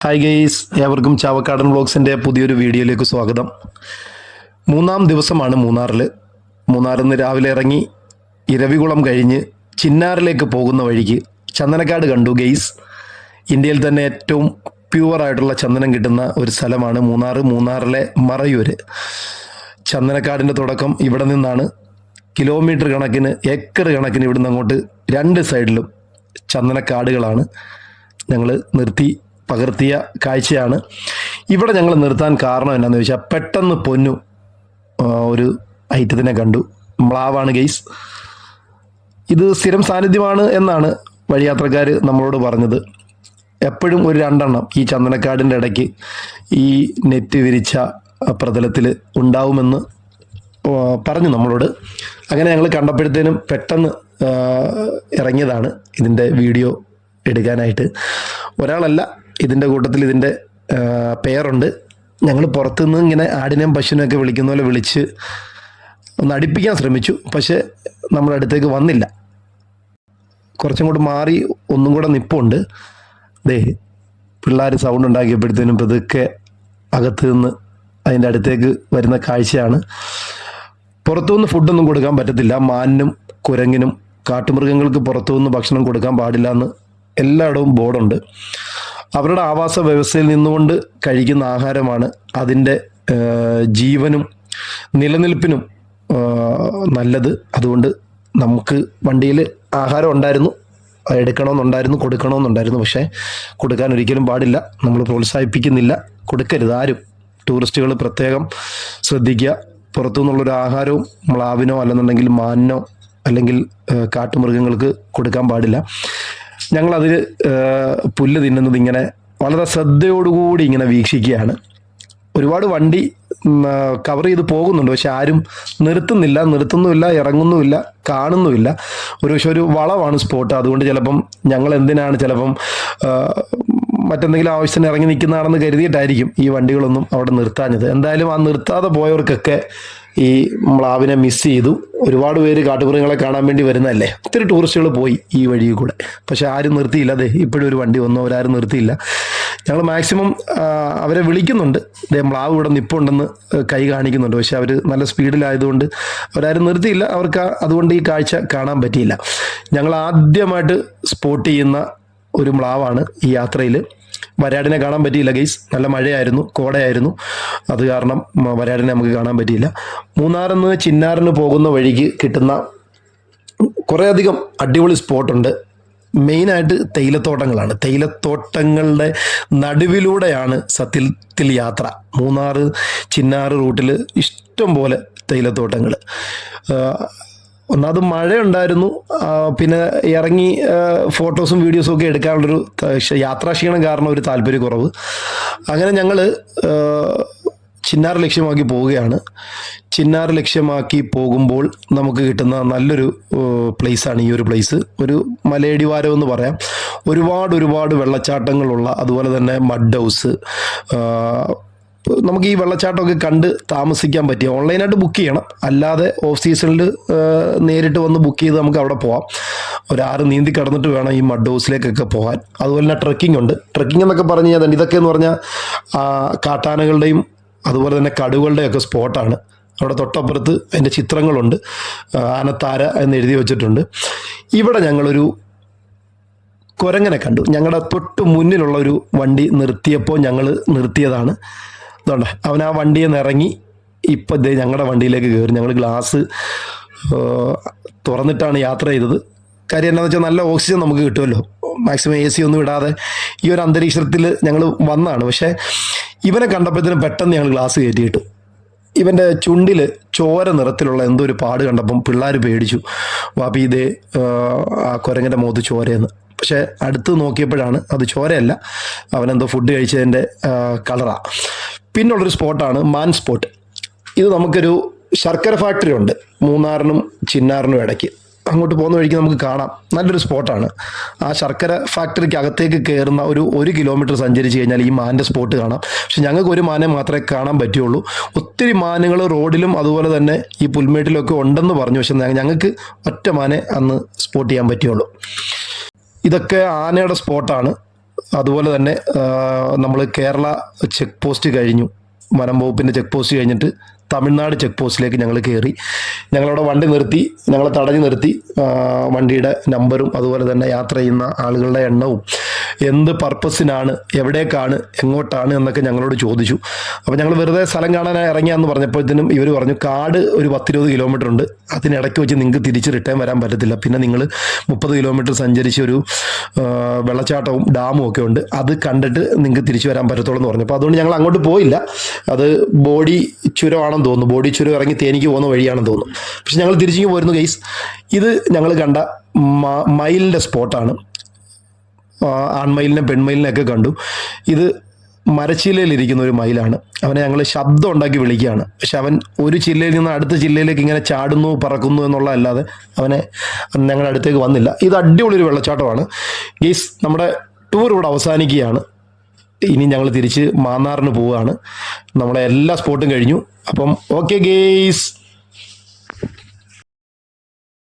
Hi guys ഏവർക്കും ചാവക്കാടൻ വ്ളോഗ്സിന്റെ പുതിയൊരു വീഡിയോയിലേക്ക് സ്വാഗതം. മൂന്നാം ദിവസമാണ് മൂന്നാറിൽ മൂന്നാറിൽ നിന്ന് രാവിലെ ഇറങ്ങി ഇരവികുളം കഴിഞ്ഞ് ചിന്നാറിലേക്ക് പോകുന്ന വഴിക്ക് ചന്ദനക്കാട് കണ്ടു ഗെയ്സ് ഇന്ത്യയിൽ തന്നെ ഏറ്റവും പ്യുവറായിട്ടുള്ള ചന്ദനം കിട്ടുന്ന ഒരു സ്ഥലമാണ് മൂന്നാർ മൂന്നാറിലെ മറയൂര്. ചന്ദനക്കാടിന്റെ തുടക്കം ഇവിടെ നിന്നാണ്. കിലോമീറ്റർ കണക്കിന് ഏക്കർ കണക്കിന് ഇവിടുന്ന് അങ്ങോട്ട് രണ്ട് സൈഡിലും ചന്ദനക്കാടുകളാണ് ഞങ്ങൾ നിർത്തി പകർത്തിയ കാഴ്ചയാണ്. ഇവിടെ ഞങ്ങൾ നിർത്താൻ കാരണം എന്നാന്ന് ചോദിച്ചാൽ പെട്ടെന്ന് പൊന്നു ഒരു ഐറ്റത്തിനെ കണ്ടു. മ്ലാവാണ് ഗെയ്സ്. ഇത് സ്ഥിരം സാന്നിധ്യമാണ് എന്നാണ് വഴിയാത്രക്കാർ നമ്മളോട് പറഞ്ഞത്. എപ്പോഴും ഒരു രണ്ടെണ്ണം ഈ ചന്ദനക്കാടിന്റെ ഇടയ്ക്ക് ഈ നെറ്റ് വിരിച്ച പ്രതലത്തിൽ ഉണ്ടാവുമെന്ന് പറഞ്ഞു നമ്മളോട്. അങ്ങനെ ഞങ്ങൾ കണ്ടപ്പോഴത്തേനും പെട്ടെന്ന് ഇറങ്ങിയതാണ് ഇതിന്റെ വീഡിയോ എടുക്കാനായിട്ട്. ഒരാളല്ല ഇതിന്റെ കൂട്ടത്തിൽ ഇതിന്റെ പേരുണ്ട്. ഞങ്ങൾ പുറത്തുനിന്ന് ഇങ്ങനെ ആടിനെയും പശുവിനെയും ഒക്കെ വിളിക്കുന്ന പോലെ വിളിച്ച് ഒന്ന് അടുപ്പിക്കാൻ ശ്രമിച്ചു. പക്ഷേ നമ്മുടെ അടുത്തേക്ക് വന്നില്ല. കുറച്ചും കൂടെ മാറി ഒന്നും കൂടെ നിപ്പുണ്ട്. ദേ പിള്ളേർ സൗണ്ട് ഉണ്ടാക്കിയപ്പോഴത്തേനും പതുക്കെ അകത്ത് നിന്ന് അതിന്റെ അടുത്തേക്ക് വരുന്ന കാഴ്ചയാണ്. പുറത്തുനിന്ന് ഫുഡൊന്നും കൊടുക്കാൻ പറ്റത്തില്ല. മാനിനും കുരങ്ങിനും കാട്ടുമൃഗങ്ങൾക്ക് പുറത്തുനിന്ന് ഭക്ഷണം കൊടുക്കാൻ പാടില്ല എന്ന് എല്ലായിടവും ബോർഡുണ്ട് അവരുടെ ആവാസ വ്യവസ്ഥയിൽ നിന്നുകൊണ്ട് കഴിക്കുന്ന ആഹാരമാണ് അതിന്റെ ജീവനും നിലനിൽപ്പിനും നല്ലത്. അതുകൊണ്ട് നമുക്ക് വണ്ടിയിൽ ആഹാരം ഉണ്ടായിരുന്നു എടുക്കണമെന്നുണ്ടായിരുന്നു കൊടുക്കണമെന്നുണ്ടായിരുന്നു. പക്ഷേ കൊടുക്കാൻ ഒരിക്കലും പാടില്ല നമ്മൾ പ്രോത്സാഹിപ്പിക്കുന്നില്ല. കൊടുക്കരുത് ആരും. ടൂറിസ്റ്റുകൾ പ്രത്യേകം ശ്രദ്ധിക്കുക. പുറത്തുനിന്നുള്ളൊരു ആഹാരവും മ്ലാവിനോ അല്ലെന്നുണ്ടെങ്കിൽ മാനിനോ അല്ലെങ്കിൽ കാട്ടുമൃഗങ്ങൾക്ക് കൊടുക്കാൻ പാടില്ല. ഞങ്ങളതിൽ പുല്ല് തിന്നുന്നത് ഇങ്ങനെ വളരെ ശ്രദ്ധയോടുകൂടി ഇങ്ങനെ വീക്ഷിക്കുകയാണ്. ഒരുപാട് വണ്ടി കവർ ചെയ്ത് പോകുന്നുണ്ട്. പക്ഷെ ആരും നിർത്തുന്നില്ല നിർത്തുന്നുമില്ല ഇറങ്ങുന്നുമില്ല കാണുന്നുമില്ല. ഒരു പക്ഷെ ഒരു വളവാണ് സ്പോട്ട് അതുകൊണ്ട് ചിലപ്പം ഞങ്ങൾ എന്തിനാണ് ചിലപ്പം മറ്റെന്തെങ്കിലും ആവശ്യത്തിന് ഇറങ്ങി നിൽക്കുന്നതാണെന്ന് കരുതിയിട്ടായിരിക്കും ഈ വണ്ടികളൊന്നും അവിടെ നിർത്താഞ്ഞത്. എന്തായാലും ആ നിർത്താതെ പോയവർക്കൊക്കെ ഈ മ്ലാവിനെ മിസ് ചെയ്തു. ഒരുപാട് പേര് കാട്ടുമൃഗങ്ങളെ കാണാൻ വേണ്ടി വരുന്നതല്ലേ? ഒത്തിരി ടൂറിസ്റ്റുകൾ പോയി ഈ വഴി കൂടെ. പക്ഷെ ആരും നിർത്തിയില്ല. അതെ ഇപ്പോഴും ഒരു വണ്ടി വന്നു. അവരാരും നിർത്തിയില്ല. ഞങ്ങൾ മാക്സിമം അവരെ വിളിക്കുന്നുണ്ട്. ദേ മ്ലാവ് ഇവിടെ നിപ്പുണ്ടെന്ന് കൈ കാണിക്കുന്നുണ്ട്. പക്ഷെ അവർ നല്ല സ്പീഡിലായതുകൊണ്ട് അവരാരും നിർത്തിയില്ല. അവർക്ക് അതുകൊണ്ട് ഈ കാഴ്ച കാണാൻ പറ്റിയില്ല. ഞങ്ങൾ ആദ്യമായിട്ട് സ്പോട്ട് ചെയ്യുന്ന ഒരു മ്ലാവാണ് ഈ യാത്രയിൽ വരാടിനെ കാണാൻ പറ്റിയില്ല ഗൈസ് നല്ല മഴയായിരുന്നു കോടയായിരുന്നു. അത് കാരണം വരാടിനെ നമുക്ക് കാണാൻ പറ്റിയില്ല. മൂന്നാറിൽ നിന്ന് ചിന്നാറിന് പോകുന്ന വഴിക്ക് കിട്ടുന്ന കുറേയധികം അടിപൊളി സ്പോട്ടുണ്ട്. മെയിനായിട്ട് തേയിലത്തോട്ടങ്ങളാണ്. തേയിലത്തോട്ടങ്ങളുടെ നടുവിലൂടെയാണ് സത്യത്തിൽ യാത്ര. മൂന്നാറ് ചിന്നാറ് റൂട്ടിൽ ഇഷ്ടം പോലെ തേയിലത്തോട്ടങ്ങൾ ഒന്നാമത് മഴ ഉണ്ടായിരുന്നു പിന്നെ ഇറങ്ങി ഫോട്ടോസും വീഡിയോസും ഒക്കെ എടുക്കാനുള്ളൊരു യാത്രാക്ഷീണം കാരണം ഒരു താല്പര്യക്കുറവ്. അങ്ങനെ ഞങ്ങൾ ചിന്നാർ ലക്ഷ്യമാക്കി പോവുകയാണ്. ചിന്നാർ ലക്ഷ്യമാക്കി പോകുമ്പോൾ നമുക്ക് കിട്ടുന്ന നല്ലൊരു പ്ലേസാണ് ഈ ഒരു പ്ലേസ്. ഒരു മലയടിവാരം എന്ന് പറയാം. ഒരുപാട് ഒരുപാട് വെള്ളച്ചാട്ടങ്ങളുള്ള അതുപോലെ തന്നെ മഡ് ഹൗസ് നമുക്ക് ഈ വെള്ളച്ചാട്ടമൊക്കെ കണ്ട് താമസിക്കാൻ പറ്റിയ ഓൺലൈനായിട്ട് ബുക്ക് ചെയ്യണം. അല്ലാതെ ഓഫ് സീസണിൽ നേരിട്ട് വന്ന് ബുക്ക് ചെയ്ത് നമുക്ക് അവിടെ പോവാം. ഒരാറ് നീന്തി കടന്നിട്ട് വേണം ഈ മഡ് ഹൗസിലേക്കൊക്കെ പോകാൻ. അതുപോലെ തന്നെ ട്രക്കിംഗ് ഉണ്ട്. ട്രക്കിംഗ് എന്നൊക്കെ പറഞ്ഞു കഴിഞ്ഞാൽ ഇതൊക്കെ എന്ന് പറഞ്ഞാൽ കാട്ടാനകളുടെയും അതുപോലെ തന്നെ കടുവകളുടെയൊക്കെ സ്പോട്ടാണ് അവിടെ തൊട്ടപ്പുറത്ത് അതിന്റെ ചിത്രങ്ങളുണ്ട്. ആനത്താര എന്ന് എഴുതി വെച്ചിട്ടുണ്ട്. ഇവിടെ ഞങ്ങളൊരു കുരങ്ങനെ കണ്ടു. ഞങ്ങളുടെ തൊട്ട് മുന്നിലുള്ള ഒരു വണ്ടി നിർത്തിയപ്പോൾ ഞങ്ങൾ നിർത്തിയതാണ്. അതുകൊണ്ട് അവൻ ആ വണ്ടിയിൽ നിന്ന് ഇറങ്ങി ഇപ്പം ദേ ഞങ്ങളുടെ വണ്ടിയിലേക്ക് കയറി ഞങ്ങൾ ഗ്ലാസ് തുറന്നിട്ടാണ് യാത്ര ചെയ്തത്. കാര്യം എന്താണെന്ന് വെച്ചാൽ നല്ല ഓക്സിജൻ നമുക്ക് കിട്ടുമല്ലോ. മാക്സിമം എ സി ഒന്നും ഇടാതെ ഈ ഒരു അന്തരീക്ഷത്തിൽ ഞങ്ങൾ വന്നാണ്. പക്ഷേ ഇവനെ കണ്ടപ്പോഴത്തേനും പെട്ടെന്ന് ഞങ്ങൾ ഗ്ലാസ് കയറ്റിയിട്ടു. ഇവന്റെ ചുണ്ടിൽ ചോര നിറത്തിലുള്ള എന്തോ ഒരു പാട് കണ്ടപ്പം പിള്ളേർ പേടിച്ചു. വാപ്പി ഇതേ ആ കുരങ്ങന്റെ മുഖത്ത് ചോരയെന്ന്. പക്ഷെ അടുത്ത് നോക്കിയപ്പോഴാണ് അത് ചോരയല്ല. അവനെന്തോ ഫുഡ് കഴിച്ചതിന്റെ കളറാണ് പിന്നുള്ളൊരു സ്പോട്ടാണ് മാൻ സ്പോട്ട്. ഇത് നമുക്കൊരു ശർക്കര ഫാക്ടറി ഉണ്ട്. മൂന്നാറിനും ചിന്നാറിനും ഇടയ്ക്ക്. അങ്ങോട്ട് പോകുന്ന വഴിക്ക് നമുക്ക് കാണാം. നല്ലൊരു സ്പോട്ടാണ്. ആ ശർക്കര ഫാക്ടറിക്ക് അകത്തേക്ക് കയറുന്ന ഒരു ഒരു കിലോമീറ്റർ സഞ്ചരിച്ച് കഴിഞ്ഞാൽ ഈ മാന്റെ സ്പോട്ട് കാണാം. പക്ഷെ ഞങ്ങൾക്ക് ഒരു മാനെ മാത്രമേ കാണാൻ പറ്റുള്ളൂ. ഒത്തിരി മാനുകൾ റോഡിലും അതുപോലെ തന്നെ ഈ പുൽമേട്ടിലൊക്കെ ഉണ്ടെന്ന് പറഞ്ഞു. പക്ഷെ ഞങ്ങൾക്ക് ഒറ്റ മാനെ അന്ന് സ്പോട്ട് ചെയ്യാൻ പറ്റുള്ളൂ. ഇതൊക്കെ ആനയുടെ സ്പോട്ടാണ്. അതുപോലെ തന്നെ നമ്മൾ കേരള ചെക്ക് പോസ്റ്റ് കഴിഞ്ഞു. വനം വകുപ്പിന്റെ ചെക്ക് പോസ്റ്റ് കഴിഞ്ഞിട്ട് തമിഴ്നാട് ചെക്ക് പോസ്റ്റിലേക്ക് ഞങ്ങൾ കയറി ഞങ്ങളവിടെ വണ്ടി നിർത്തി ഞങ്ങളെ തടഞ്ഞു നിർത്തി വണ്ടിയുടെ നമ്പറും അതുപോലെ തന്നെ യാത്ര ചെയ്യുന്ന ആളുകളുടെ എണ്ണവും എന്ത് പർപ്പസിനാണ് എവിടേക്കാണ് എങ്ങോട്ടാണ് എന്നൊക്കെ ഞങ്ങളോട് ചോദിച്ചു. അപ്പോൾ ഞങ്ങൾ വെറുതെ സ്ഥലം കാണാൻ ഇറങ്ങിയാന്ന് പറഞ്ഞപ്പോഴത്തേനും ഇവർ പറഞ്ഞു കാട് ഒരു പത്തിരുപത് കിലോമീറ്റർ ഉണ്ട്. അതിനിടയ്ക്ക് വെച്ച് നിങ്ങൾക്ക് തിരിച്ച് റിട്ടേൺ വരാൻ പറ്റത്തില്ല. പിന്നെ നിങ്ങൾ മുപ്പത് കിലോമീറ്റർ സഞ്ചരിച്ച ഒരു വെള്ളച്ചാട്ടവും ഡാമും ഒക്കെ ഉണ്ട്. അത് കണ്ടിട്ട് നിങ്ങൾക്ക് തിരിച്ചു വരാൻ പറ്റത്തുള്ളൂ എന്ന് പറഞ്ഞു. അപ്പോൾ അതുകൊണ്ട് ഞങ്ങൾ അങ്ങോട്ട് പോയില്ല. അത് ബോഡി ചുരമാണെന്ന് തോന്നുന്നു. ബോഡി ചുരം ഇറങ്ങി തേനിക്ക് പോകുന്ന വഴിയാണെന്ന് തോന്നുന്നു. പക്ഷെ ഞങ്ങൾ തിരിച്ചു പോരുന്നു ഗെയ്സ് ഇത് ഞങ്ങൾ കണ്ട മയിലിന്റെ സ്പോട്ടാണ് ആൺമയിലിനെ പെൺമയിലിനെ ഒക്കെ കണ്ടു. ഇത് മരച്ചില്ലയിലിരിക്കുന്ന ഒരു മയിലാണ്. അവനെ ഞങ്ങൾ ശബ്ദം ഉണ്ടാക്കി വിളിക്കുകയാണ്. പക്ഷെ അവൻ ഒരു ജില്ലയിൽ നിന്ന് അടുത്ത ജില്ലയിലേക്ക് ഇങ്ങനെ ചാടുന്നു പറക്കുന്നു എന്നുള്ളതല്ലാതെ അവനെ ഞങ്ങളുടെ അടുത്തേക്ക് വന്നില്ല. ഇത് അടിപൊളി ഒരു വെള്ളച്ചാട്ടമാണ്. ഗീസ് നമ്മുടെ ടൂർ ഇവിടെ അവസാനിക്കുകയാണ്. ഇനി ഞങ്ങൾ തിരിച്ച് മാന്നാറിന് പോവുകയാണ്. നമ്മുടെ എല്ലാ സ്പോട്ടും കഴിഞ്ഞു. അപ്പം ഓക്കെ ഗേസ്